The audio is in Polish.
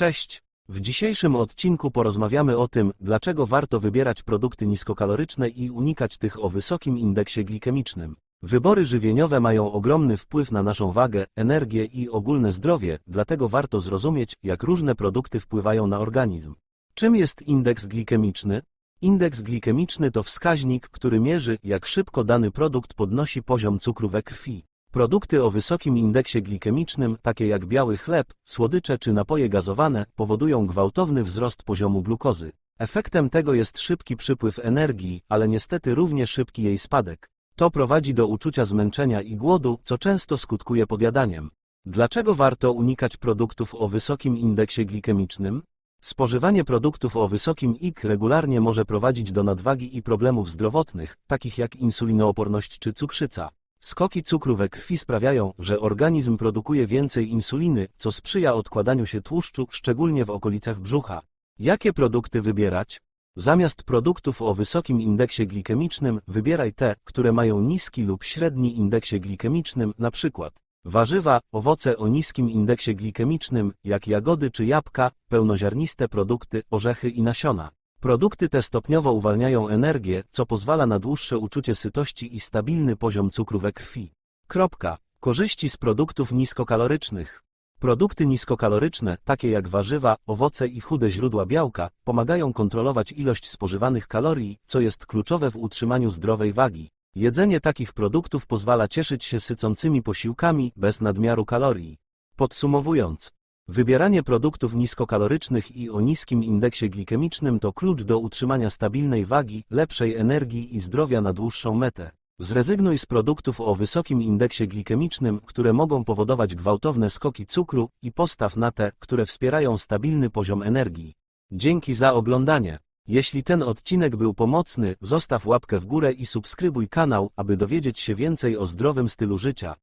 Cześć! W dzisiejszym odcinku porozmawiamy o tym, dlaczego warto wybierać produkty niskokaloryczne i unikać tych o wysokim indeksie glikemicznym. Wybory żywieniowe mają ogromny wpływ na naszą wagę, energię i ogólne zdrowie, dlatego warto zrozumieć, jak różne produkty wpływają na organizm. Czym jest indeks glikemiczny? Indeks glikemiczny to wskaźnik, który mierzy, jak szybko dany produkt podnosi poziom cukru we krwi. Produkty o wysokim indeksie glikemicznym, takie jak biały chleb, słodycze czy napoje gazowane, powodują gwałtowny wzrost poziomu glukozy. Efektem tego jest szybki przypływ energii, ale niestety równie szybki jej spadek. To prowadzi do uczucia zmęczenia i głodu, co często skutkuje podjadaniem. Dlaczego warto unikać produktów o wysokim indeksie glikemicznym? Spożywanie produktów o wysokim IK regularnie może prowadzić do nadwagi i problemów zdrowotnych, takich jak insulinooporność czy cukrzyca. Skoki cukru we krwi sprawiają, że organizm produkuje więcej insuliny, co sprzyja odkładaniu się tłuszczu, szczególnie w okolicach brzucha. Jakie produkty wybierać? Zamiast produktów o wysokim indeksie glikemicznym, wybieraj te, które mają niski lub średni indeksie glikemicznym, przykład warzywa, owoce o niskim indeksie glikemicznym, jak jagody czy jabłka, pełnoziarniste produkty, orzechy i nasiona. Produkty te stopniowo uwalniają energię, co pozwala na dłuższe uczucie sytości i stabilny poziom cukru we krwi. Kropka. Korzyści z produktów niskokalorycznych. Produkty niskokaloryczne, takie jak warzywa, owoce i chude źródła białka, pomagają kontrolować ilość spożywanych kalorii, co jest kluczowe w utrzymaniu zdrowej wagi. Jedzenie takich produktów pozwala cieszyć się sycącymi posiłkami bez nadmiaru kalorii. Podsumowując, Wybieranie produktów niskokalorycznych i o niskim indeksie glikemicznym to klucz do utrzymania stabilnej wagi, lepszej energii i zdrowia na dłuższą metę. Zrezygnuj z produktów o wysokim indeksie glikemicznym, które mogą powodować gwałtowne skoki cukru i postaw na te, które wspierają stabilny poziom energii. Dzięki za oglądanie. Jeśli ten odcinek był pomocny, zostaw łapkę w górę i subskrybuj kanał, aby dowiedzieć się więcej o zdrowym stylu życia.